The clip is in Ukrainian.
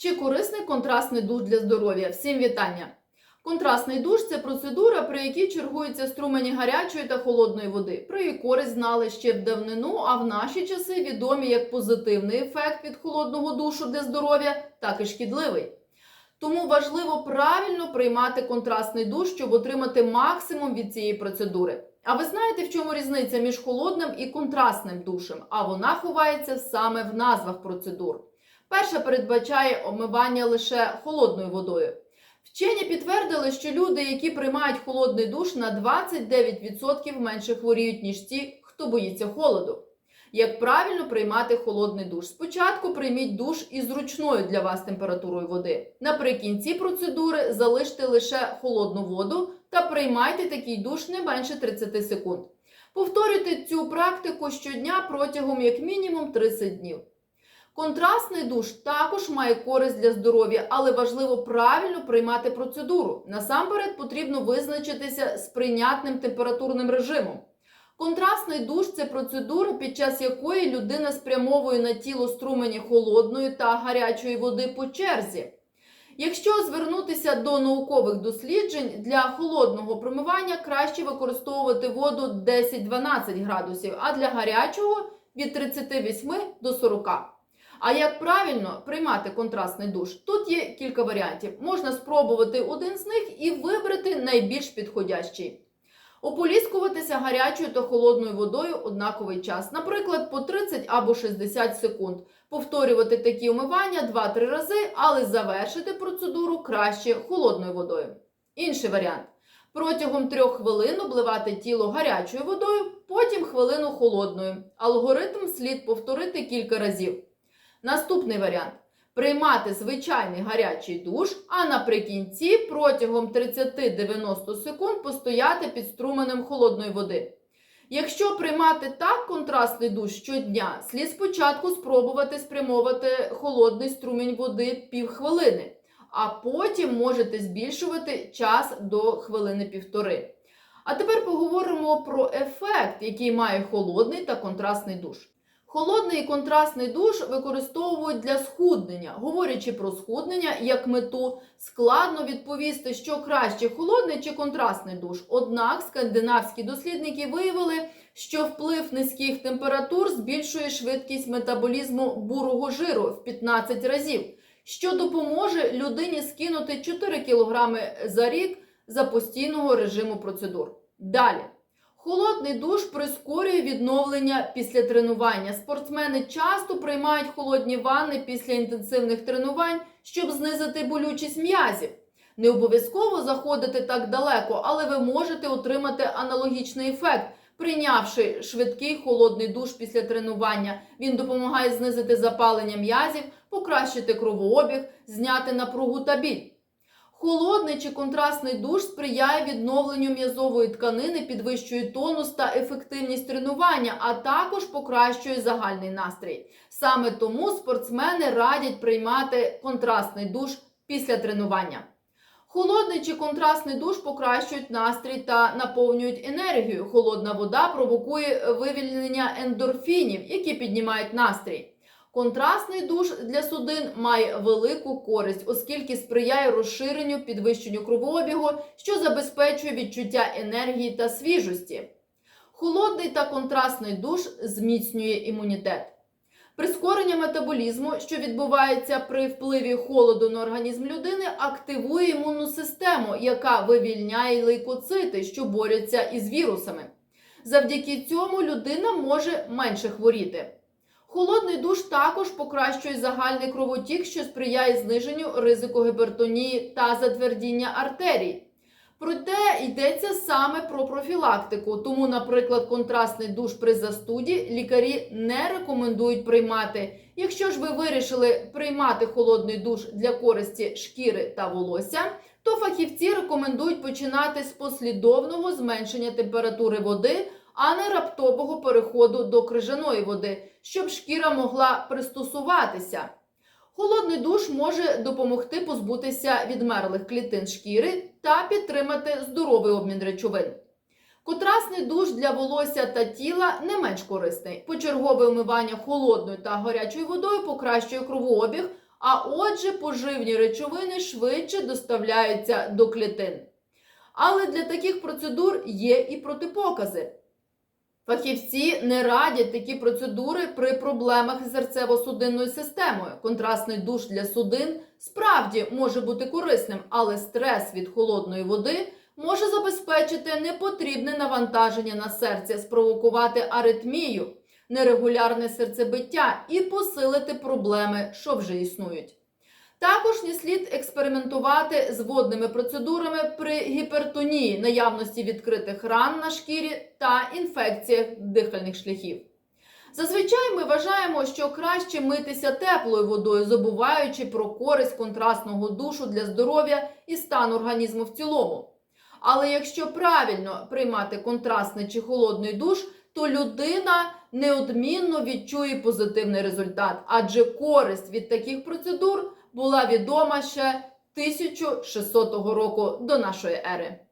Чи корисний контрастний душ для здоров'я? Всім вітання! Контрастний душ це процедура, при якій чергуються струмені гарячої та холодної води. Про її користь знали ще в давнину, а в наші часи відомі як позитивний ефект від холодного душу для здоров'я, так і шкідливий. Тому важливо правильно приймати контрастний душ, щоб отримати максимум від цієї процедури. А ви знаєте, в чому різниця між холодним і контрастним душем? А вона ховається саме в назвах процедур. Перша передбачає омивання лише холодною водою. Вчені підтвердили, що люди, які приймають холодний душ, на 29% менше хворіють, ніж ті, хто боїться холоду. Як правильно приймати холодний душ? Спочатку прийміть душ із зручною для вас температурою води. Наприкінці процедури залиште лише холодну воду та приймайте такий душ не менше 30 секунд. Повторюйте цю практику щодня протягом як мінімум 30 днів. Контрастний душ також має користь для здоров'я, але важливо правильно приймати процедуру. Насамперед потрібно визначитися з прийнятним температурним режимом. Контрастний душ це процедура, під час якої людина спрямовує на тіло струмені холодної та гарячої води по черзі. Якщо звернутися до наукових досліджень, для холодного промивання краще використовувати воду 10-12 градусів, а для гарячого від 38 до 40. А як правильно приймати контрастний душ? Тут є кілька варіантів. Можна спробувати один з них і вибрати найбільш підходящий. Ополіскуватися гарячою та холодною водою однаковий час, наприклад, по 30 або 60 секунд. Повторювати такі умивання 2-3 рази, але завершити процедуру краще холодною водою. Інший варіант. Протягом 3 хвилин обливати тіло гарячою водою, потім хвилину холодною. Алгоритм слід повторити кілька разів. Наступний варіант приймати звичайний гарячий душ, а наприкінці протягом 30-90 секунд постояти під струменем холодної води. Якщо приймати так контрастний душ щодня, слід спочатку спробувати спрямовувати холодний струмінь води півхвилини, а потім можете збільшувати час до хвилини півтори. А тепер поговоримо про ефект, який має холодний та контрастний душ. Холодний контрастний душ використовують для схуднення. Говорячи про схуднення як мету, складно відповісти, що краще холодний чи контрастний душ. Однак скандинавські дослідники виявили, що вплив низьких температур збільшує швидкість метаболізму бурого жиру в 15 разів, що допоможе людині скинути 4 кг за рік за постійного режиму процедур. Далі. Холодний душ прискорює відновлення після тренування. Спортсмени часто приймають холодні ванни після інтенсивних тренувань, щоб знизити болючість м'язів. Не обов'язково заходити так далеко, але ви можете отримати аналогічний ефект, прийнявши швидкий холодний душ після тренування. Він допомагає знизити запалення м'язів, покращити кровообіг, зняти напругу та біль. Холодний чи контрастний душ сприяє відновленню м'язової тканини, підвищує тонус та ефективність тренування, а також покращує загальний настрій. Саме тому спортсмени радять приймати контрастний душ після тренування. Холодний чи контрастний душ покращують настрій та наповнюють енергію. Холодна вода провокує вивільнення ендорфінів, які піднімають настрій. Контрастний душ для судин має велику користь, оскільки сприяє розширенню підвищенню кровообігу, що забезпечує відчуття енергії та свіжості. Холодний та контрастний душ зміцнює імунітет. Прискорення метаболізму, що відбувається при впливі холоду на організм людини, активує імунну систему, яка вивільняє лейкоцити, що борються із вірусами. Завдяки цьому людина може менше хворіти. Холодний душ також покращує загальний кровотік, що сприяє зниженню ризику гіпертонії та затвердіння артерій. Проте йдеться саме про профілактику. Тому, наприклад, контрастний душ при застуді лікарі не рекомендують приймати. Якщо ж ви вирішили приймати холодний душ для користі шкіри та волосся, то фахівці рекомендують починати з послідовного зменшення температури води, а не раптового переходу до крижаної води, щоб шкіра могла пристосуватися. Холодний душ може допомогти позбутися відмерлих клітин шкіри та підтримати здоровий обмін речовин. Контрастний душ для волосся та тіла не менш корисний. Почергове вмивання холодною та гарячою водою покращує кровообіг, а отже, поживні речовини швидше доставляються до клітин. Але для таких процедур є і протипокази. Фахівці не радять такі процедури при проблемах із серцево-судинною системою. Контрастний душ для судин справді може бути корисним, але стрес від холодної води може забезпечити непотрібне навантаження на серце, спровокувати аритмію, нерегулярне серцебиття і посилити проблеми, що вже існують. Також не слід експериментувати з водними процедурами при гіпертонії, наявності відкритих ран на шкірі та інфекціях дихальних шляхів. Зазвичай ми вважаємо, що краще митися теплою водою, забуваючи про користь контрастного душу для здоров'я і стан організму в цілому. Але якщо правильно приймати контрастний чи холодний душ, то людина неодмінно відчує позитивний результат, адже користь від таких процедур була відома ще 1600 року до нашої ери.